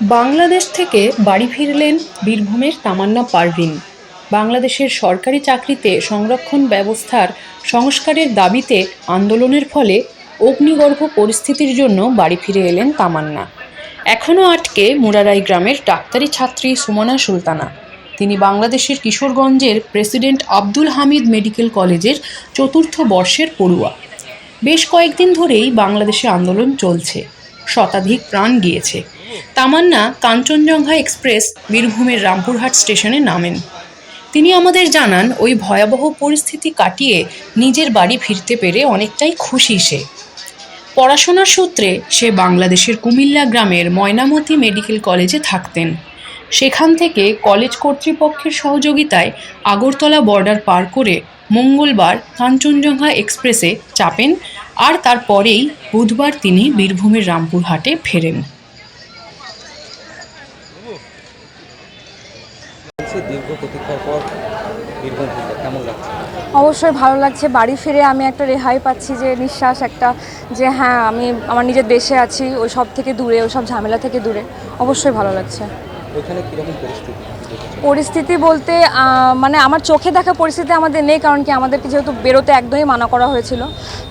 বাংলাদেশ থেকে বাড়ি ফিরলেন বীরভূমের তামান্না পারভিন। বাংলাদেশের সরকারি চাকরিতে সংরক্ষণ ব্যবস্থার সংস্কারের দাবিতে আন্দোলনের ফলে অগ্নিগর্ভ পরিস্থিতির জন্য বাড়ি ফিরে এলেন তামান্না। এখনও আটকে মুরারাই গ্রামের ডাক্তারি ছাত্রী সুমনা সুলতানা। তিনি বাংলাদেশের কিশোরগঞ্জের প্রেসিডেন্ট আব্দুল হামিদ মেডিকেল কলেজের চতুর্থ বর্ষের পড়ুয়া। বেশ কয়েকদিন ধরেই বাংলাদেশে আন্দোলন চলছে। শতাধিক প্রাণ গিয়েছে। তামান্না কাঞ্চনজঙ্ঘা এক্সপ্রেস বীরভূমের রামপুরহাট স্টেশনে নামেন। তিনি আমাদের জানান, ওই ভয়াবহ পরিস্থিতি কাটিয়ে নিজের বাড়ি ফিরতে পেরে অনেকটাই খুশি সে। পড়াশোনার সূত্রে সে বাংলাদেশের কুমিল্লা গ্রামের ময়নামতি মেডিকেল কলেজে থাকতেন। সেখান থেকে কলেজ কর্তৃপক্ষের সহযোগিতায় আগরতলা বর্ডার পার করে মঙ্গলবার কাঞ্চনজঙ্ঘা এক্সপ্রেসে চাপেন, আর তারপরেই বুধবার তিনি বীরভূমের রামপুরহাটে ফেরেন। দীর্ঘ প্রতীক্ষার পর বীরভূম কেমন লাগছে? অবশ্যই ভালো লাগছে। বাড়ি ফিরে আমি একটা রেহাই পাচ্ছি যে নিঃশ্বাস একটা যে হ্যাঁ আমি আমার নিজের দেশে আছি ওই সব থেকে দূরে ওই সব ঝামেলা থেকে দূরে। অবশ্যই ভালো লাগছে। ওইখানে কীরকম পরিস্থিতি পরিস্থিতি বলতে মানে আমার চোখে দেখা পরিস্থিতি আমাদের নেই কারণ কি আমাদেরকে যেহেতু বেরোতে একদমই মানা করা হয়েছিল।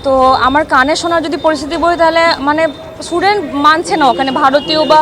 তো আমার কানে শোনার যদি পরিস্থিতি বলি তাহলে মানে স্টুডেন্ট মানছে না ওখানে ভারতীয় বা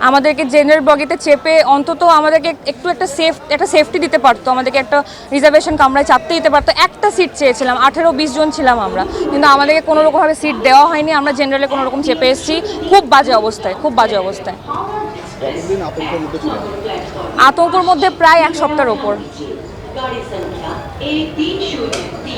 আমাদেরকে জেনারেল বগিতে চেপে অন্তত আমাদেরকে একটু একটা সেফ একটা সেফটি দিতে পারতো। আমাদেরকে একটা রিজার্ভেশন কামরায় চাপতে দিতে পারতো। একটা সিট চেয়েছিলাম। আঠেরো বিশ জন ছিলাম আমরা। কিন্তু আমাদেরকে কোনো রকমভাবে সিট দেওয়া হয়নি। আমরা জেনারেলে কোনো রকম চেপে এসেছি। খুব বাজে অবস্থায়। খুব বাজে অবস্থায়। আতঙ্কর মধ্যে প্রায় এক সপ্তাহের ওপর।